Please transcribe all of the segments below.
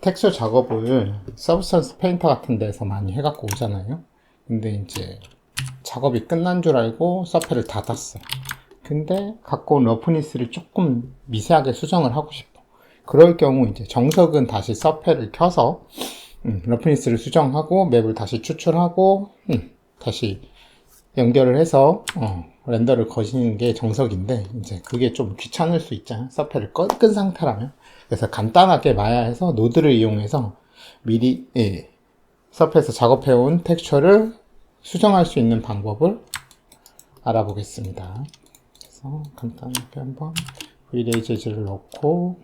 텍스처 작업을 서브스턴스 페인터 같은 데서 많이 해갖고 오잖아요. 근데 이제 작업이 끝난 줄 알고 서페를 닫았어. 근데 갖고 온 러프니스를 조금 미세하게 수정을 하고 싶어. 그럴 경우 이제 정석은 다시 서페를 켜서 음, 러프니스를 수정하고 맵을 다시 추출하고 음, 다시 연결을 해서 어, 렌더를 거시는 게 정석인데 이제 그게 좀 귀찮을 수 있잖아 서페를 꺼- 끈 상태라면 그래서 간단하게 마야해서 노드를 이용해서 미리 예, 서페에서 작업해온 텍스처를 수정할 수 있는 방법을 알아보겠습니다. 그래서 간단하게 한번 V-Ray 재질을 넣고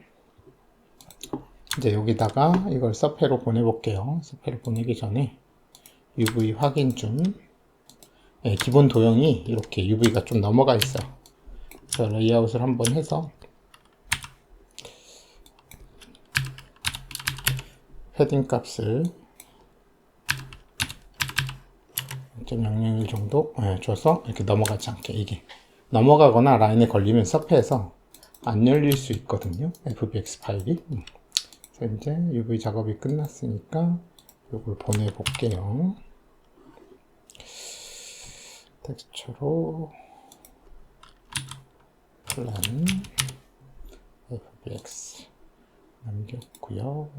이제 여기다가 이걸 서페로 보내볼게요. 서페로 보내기 전에 UV 확인 좀 예, 기본 도형이 이렇게 UV가 좀 넘어가 있어요. 그래서 레이아웃을 한번 해서 패딩 값을 0.001 정도 예, 줘서 이렇게 넘어가지 않게 이게 넘어가거나 라인에 걸리면 서페에서 안 열릴 수 있거든요. FBX 파일이. 음. 그래서 이제 UV 작업이 끝났으니까 이걸 보내볼게요. 텍스처로 플랜 fbx 남겼고요.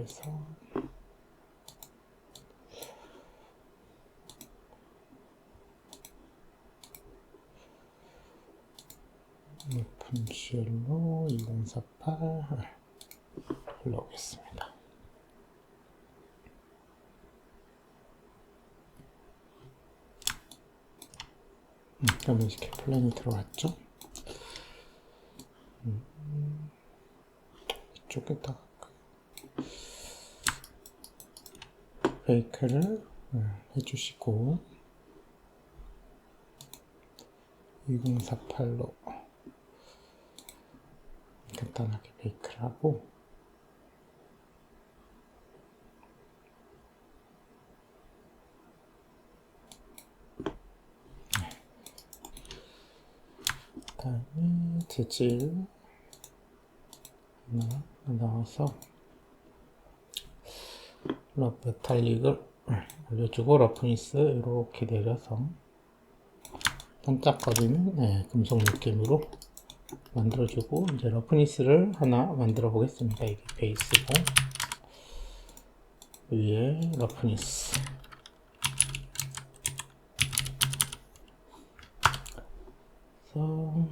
해서 높은 실로 2048 불러오겠습니다. 음, 그러면 이렇게 플랜이 들어왔죠? 음, 이쪽에다가 베이크를 음, 해주시고. 2048로 간단하게 베이크를 하고. 다음에 재질 하나 넣어서 러 메탈릭을 올려주고 러프니스 이렇게 내려서 반짝거리는 네, 금속 느낌으로 만들어주고 이제 러프니스를 하나 만들어 보겠습니다. 이게 베이스고 위에 러프니스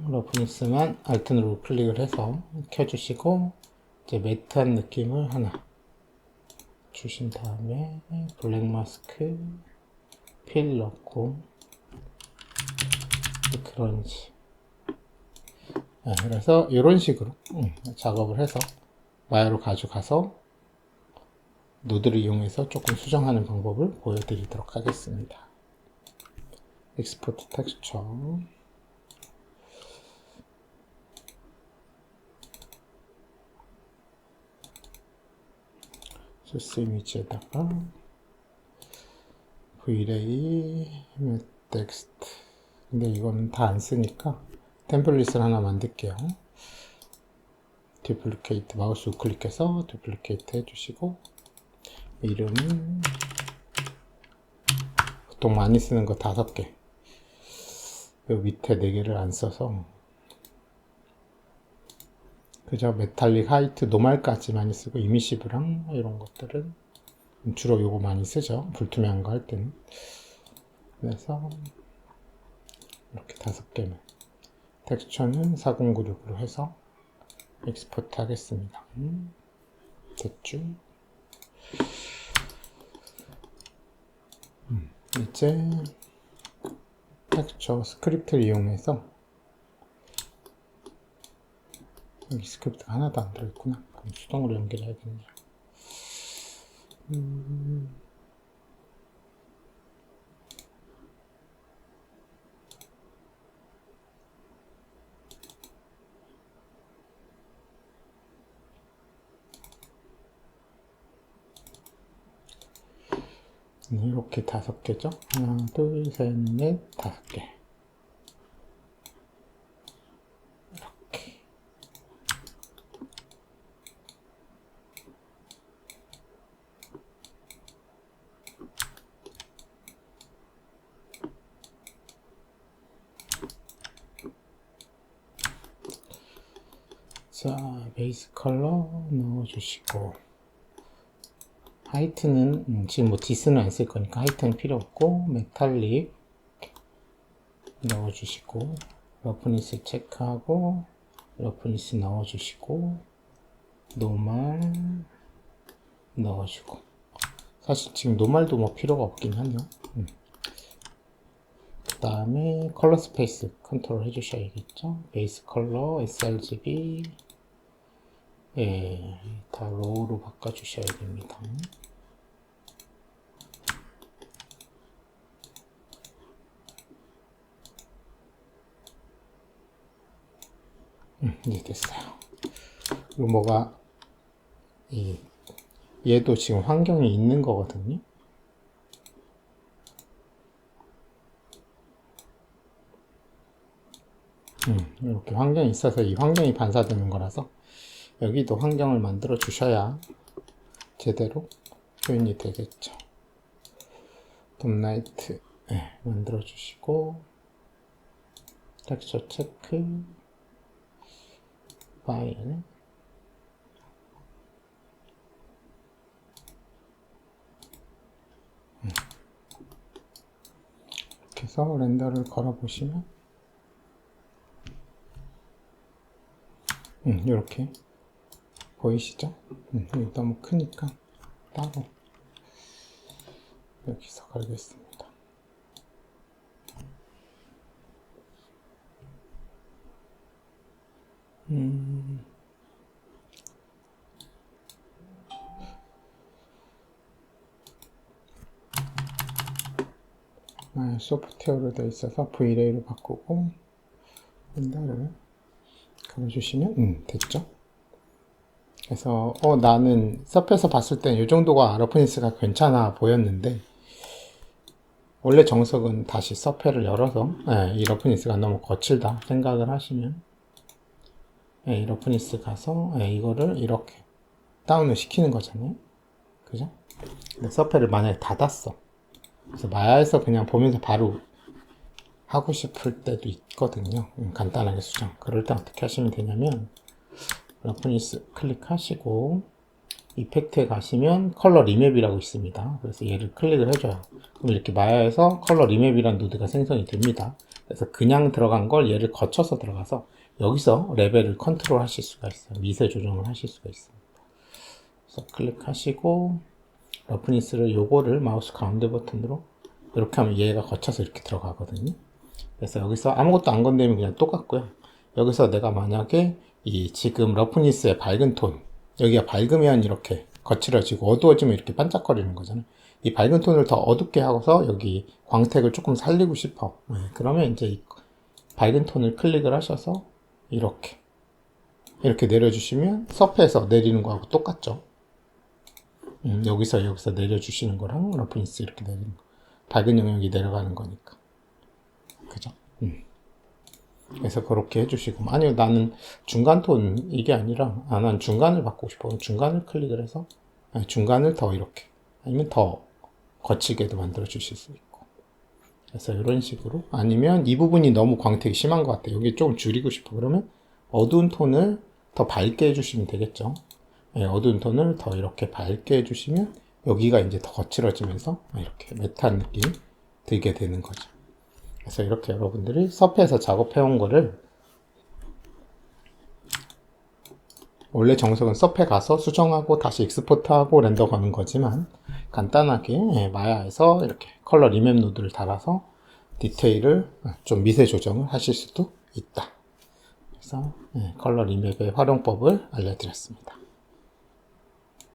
러프니스만 누르고 클릭을 해서 켜주시고 이제 매트한 느낌을 하나 주신 다음에 블랙 마스크 필 넣고 그런지 네, 그래서 이런 식으로 음, 작업을 해서 와이어로 가져가서 노드를 이용해서 조금 수정하는 방법을 보여드리도록 하겠습니다. 익스포트 텍스처 소스 이미지에다가 V-Ray 텍스트. 근데 이거는 다안 쓰니까 템플릿을 하나 만들게요. 듀플리케이트 마우스 우클릭해서 듀플리케이트 해주시고 이름은 보통 많이 쓰는 거 다섯 개. 요 밑에 네 개를 안 써서 그저 메탈릭 하이트 노말까지 많이 쓰고 이미시브랑 이런 것들은 주로 요거 많이 쓰죠. 불투명한 거 할 때는. 그래서 이렇게 다섯 개만. 텍스처는 4096으로 해서 익스포트 하겠습니다. 음, 됐죠? 음, 이제 텍스처 스크립트를 이용해서 여기 스크립트가 하나도 안 들어있구나. 그럼 수동으로 연결해야겠네요. 음... 이렇게 다섯 개죠? 하나, 둘, 셋, 넷, 다섯 개. 자, 베이스 컬러 넣어주시고. 하이트는 음, 지금 뭐 디스는 안 쓸 거니까 하이트는 필요 없고 메탈릭 넣어주시고 러프니스 체크하고 러프니스 넣어주시고 노말 넣어주고. 사실 지금 노말도 뭐 필요가 없긴 하네요. 음. 그 다음에 컬러 스페이스 컨트롤 해주셔야겠죠? 베이스 컬러 sRGB 예, 다 로우로 바꿔주셔야 됩니다 음, 이제 됐어요. 뭐가 이 얘도 지금 환경이 있는 거거든요. 음, 이렇게 환경이 있어서 이 환경이 반사되는 거라서 여기도 환경을 만들어 주셔야 제대로 표현이 되겠죠. 돔라이트 네, 만들어 주시고 텍스처 체크 파일 이렇게 해서 렌더를 걸어 보시면 음, 이렇게 보이시죠? 음, 이게 너무 크니까 따로 여기서 걸겠습니다. 음. 아, 소프트웨어로 되어 있어서 V레이로 바꾸고 렌더를 걸어주시면 음, 됐죠? 그래서 어 나는 서페에서 봤을 땐이 정도가 러프니스가 괜찮아 보였는데 원래 정석은 다시 서페를 열어서 예, 이 러프니스가 너무 거칠다 생각을 하시면 예, 이 러프니스 가서 예, 이거를 이렇게 다운을 시키는 거잖아요. 그죠? 근데 서페를 만약에 닫았어. 그래서 마야에서 그냥 보면서 바로 하고 싶을 때도 있거든요. 음, 간단하게 수정. 그럴 때 어떻게 하시면 되냐면 러프니스 클릭하시고 이펙트에 가시면 컬러 리맵이라고 있습니다. 그래서 얘를 클릭을 해줘요. 그럼 이렇게 마야에서 컬러 리맵이라는 노드가 생성이 됩니다. 그래서 그냥 들어간 걸 얘를 거쳐서 들어가서 여기서 레벨을 컨트롤 하실 수가 있어요. 미세 조정을 하실 수가 있습니다. 그래서 클릭하시고 러프니스를 요거를 마우스 가운데 버튼으로 이렇게 하면 얘가 거쳐서 이렇게 들어가거든요. 그래서 여기서 아무것도 안 건드리면 그냥 똑같고요. 여기서 내가 만약에 이 지금 러프니스의 밝은 톤 여기가 밝으면 이렇게 거칠어지고 어두워지면 이렇게 반짝거리는 거잖아요. 이 밝은 톤을 더 어둡게 하고서 여기 광택을 조금 살리고 싶어. 네, 그러면 이제 이 밝은 톤을 클릭을 하셔서 이렇게 이렇게 내려주시면 서페에서 내리는 거하고 똑같죠. 음, 여기서 여기서 내려주시는 거랑 러프니스 이렇게 내리는 거. 밝은 영역이 내려가는 거니까. 그죠? 음. 그래서 그렇게 해주시고 아니요 나는 중간 톤 이게 아니라 아, 난 중간을 바꾸고 싶어. 중간을 클릭을 해서 아니, 중간을 더 이렇게 아니면 더 거치게도 만들어 주실 수 있고. 그래서 이런 식으로 아니면 이 부분이 너무 광택이 심한 것 같아 여기 조금 줄이고 싶어. 그러면 어두운 톤을 더 밝게 해주시면 되겠죠? 네, 어두운 톤을 더 이렇게 밝게 해주시면 여기가 이제 더 거칠어지면서 이렇게 메탈 느낌 들게 되는 거죠 그래서 이렇게 여러분들이 서페에서 작업해온 거를 원래 정석은 서페 가서 수정하고 다시 익스포트하고 렌더 거는 거지만 간단하게 예, 마야에서 이렇게 컬러 리맵 노드를 달아서 디테일을 좀 미세 조정을 하실 수도 있다. 그래서 예, 컬러 리맵의 활용법을 알려드렸습니다.